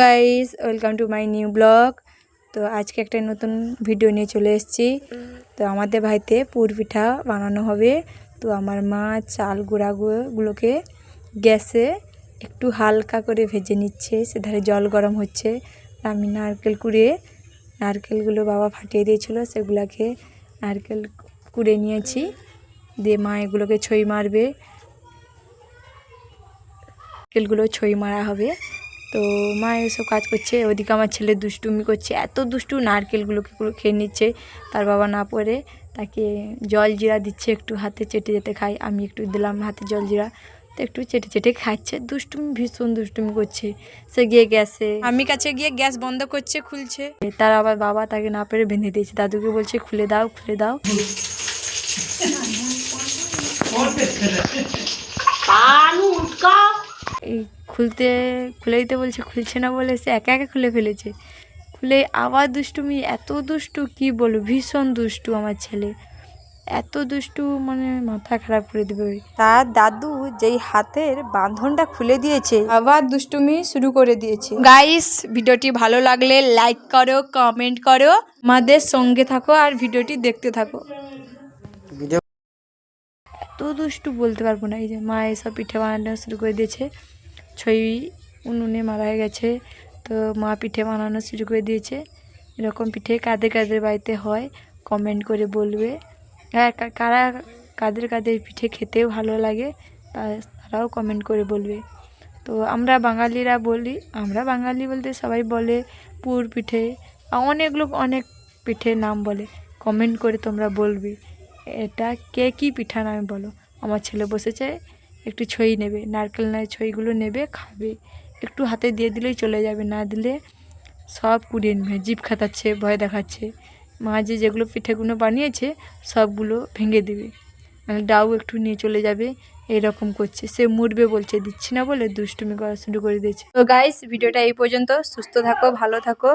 Guys welcome to my new blog তো আজকে একটা নতুন ভিডিও নিয়ে চলে এসেছি। তো আমাদের বাড়িতে পুর পিঠা বানানো হবে। তো আমার মা চাল গুঁড়াগুলোকে গ্যাসে একটু হালকা করে ভেজে নিচ্ছে। সেধারে জল গরম হচ্ছে। আমি নারকেল কুড়িয়ে নারকেলগুলো বাবা ফাটিয়ে দিয়েছিল, সেগুলোকে নারকেল কুড়ে নিয়েছি। দিয়ে মা এগুলোকে ছই মারবে। নারকেলগুলো ছই মারা হবে। তো মা এসব কাজ করছে ওদিকে আমার ছেলে দুষ্টুমি করছে এত দুষ্টু নারকেলগুলোকে পুরো খেয়ে নিচ্ছে তার বাবা না পড়ে তাকে জল জিরা দিচ্ছে একটু হাতে চেটে যেতে খাই আমি একটু দিলাম হাতে জল জিরা তো একটু চেটে চেটে খাচ্ছে দুষ্টুমি ভীষণ দুষ্টুমি করছে সে গিয়ে গ্যাসে আমি কাছে গিয়ে গ্যাস বন্ধ করছে খুলছে। তার আবার বাবা তাকে না পেরে বেঁধে দিয়েছে দাদুকে বলছে খুলে দাও খুলে দাও। এই খুলতে খুলে দিতে বলছে খুলছে না বলে সে একা একা খুলে ফেলেছে। খুলে আবার দুষ্টুমি এত দুষ্টু কি বলব ভীষণ দুষ্টু আমার ছেলে। এত দুষ্টু মানে মাথা খারাপ করে দেবে তার দাদু যেই হাতের বাঁধনটা খুলে দিয়েছে আবার দুষ্টুমি শুরু করে দিয়েছে। গাইস ভিডিওটি ভালো লাগলে লাইক করো কমেন্ট করো। আমাদের সঙ্গে থাকো আর ভিডিওটি দেখতে থাকো। এত দুষ্টু বলতে পারব না এই যে মা এসব পিঠে বানানো শুরু করে দিয়েছে। ছই উনুনে মারা গেছে। তো মা পিঠে বানানো শুরু করে দিয়েছে। এরকম পিঠে কাদের কাদের বাড়িতে হয় কমেন্ট করে বলবে। হ্যাঁ কারা কাদের কাদের পিঠে খেতেও ভালো লাগে তারাও কমেন্ট করে বলবে। তো আমরা বাঙালিরা বলি, আমরা বাঙালি বলতে সবাই বলে পুর পিঠে। অনেক লোক অনেক পিঠের নাম বলে। কমেন্ট করে তোমরা বলবে, এটা কে কী পিঠা নামে বলো? আমার ছেলে বসেছে একটু ছই নেবে, নারকেল নয় ছইগুলো নেবে, খাবে। একটু হাতে দিয়ে দিলেই চলে যাবে, না দিলে সব কুড়িয়ে নেবে জিভ খাতাচ্ছে ভয় দেখাচ্ছে। মা যে যেগুলো পিঠেগুলো বানিয়েছে, সবগুলো ভেঙে দেবে। মানে ডাউ একটু নিয়ে চলে যাবে, এরকম করছে। সে মুড়বে বলছে, দিচ্ছি না বলে দুষ্টুমি করা শুরু করে দিয়েছে। তো গাইস ভিডিওটা এই পর্যন্ত। সুস্থ থাকো, ভালো থাকো।